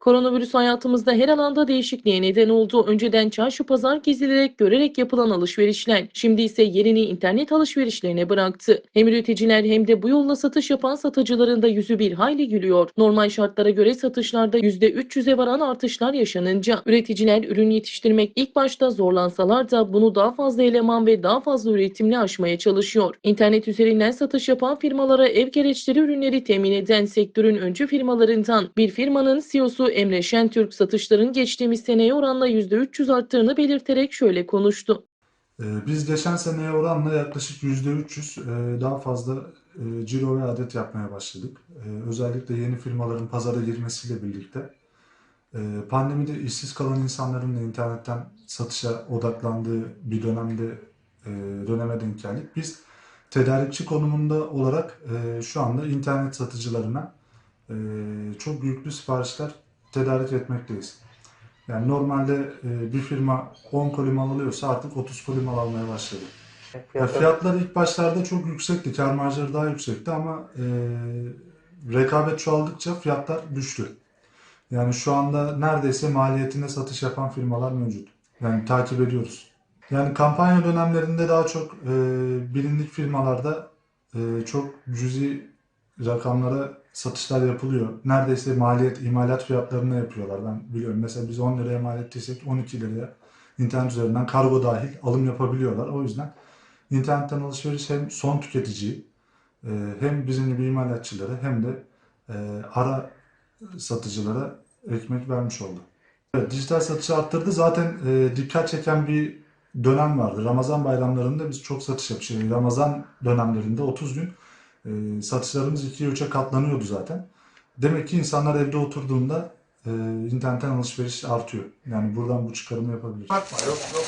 Koronavirüs hayatımızda her alanda değişikliğe neden oldu. Önceden çarşı pazar gezilerek, görerek yapılan alışverişler, şimdi ise yerini internet alışverişlerine bıraktı. Hem üreticiler hem de bu yolla satış yapan satıcıların da yüzü bir hayli gülüyor. Normal şartlara göre satışlarda %300'e varan artışlar yaşanınca, üreticiler ürün yetiştirmek ilk başta zorlansalar da bunu daha fazla eleman ve daha fazla üretimle aşmaya çalışıyor. İnternet üzerinden satış yapan firmalara ev gereçleri ürünleri temin eden sektörün öncü firmalarından bir firmanın CEO'su Emre Şentürk satışların geçtiğimiz seneye oranla %300 arttığını belirterek şöyle konuştu. Ee, Biz geçen seneye oranla yaklaşık %300 e, daha fazla e, ciro ve adet yapmaya başladık. E, Özellikle yeni firmaların pazara girmesiyle birlikte pandemide işsiz kalan insanların da internetten satışa odaklandığı bir dönemde döneme denk geldik. Biz tedarikçi konumunda olarak şu anda internet satıcılarına çok yüklü siparişler tedarik etmekteyiz. Yani normalde e, bir firma 10 koli mal alıyorsa artık 30 koli mal almaya başladı. Ya Fiyatlar- fiyatlar ilk başlarda çok yüksekti, kar marjları daha yüksekti ama e, rekabet çoğaldıkça fiyatlar düştü. Yani şu anda neredeyse maliyetine satış yapan firmalar mevcut. Yani takip ediyoruz. Yani kampanya dönemlerinde daha çok e, bilindik firmalarda e, çok cüzi rakamlara satışlar yapılıyor. Neredeyse maliyet, imalat fiyatlarına yapıyorlar. Ben biliyorum. Mesela biz 10 liraya mal ettiysek 12 liraya internet üzerinden kargo dahil alım yapabiliyorlar. O yüzden internetten alışveriş hem son tüketiciyi e, hem bizim gibi imalatçıları hem de e, ara satıcılara ekmek vermiş oldu. Evet, dijital satışı arttırdı. Zaten e, dikkat çeken bir dönem vardı. Ramazan bayramlarında biz çok satış yapmıştık. Ramazan dönemlerinde 30 gün e, satışlarımız 2'ye 3'e katlanıyordu zaten. Demek ki insanlar evde oturduğunda e, internetten alışveriş artıyor. Yani buradan bu çıkarımı yapabiliriz. Bakma yok yok.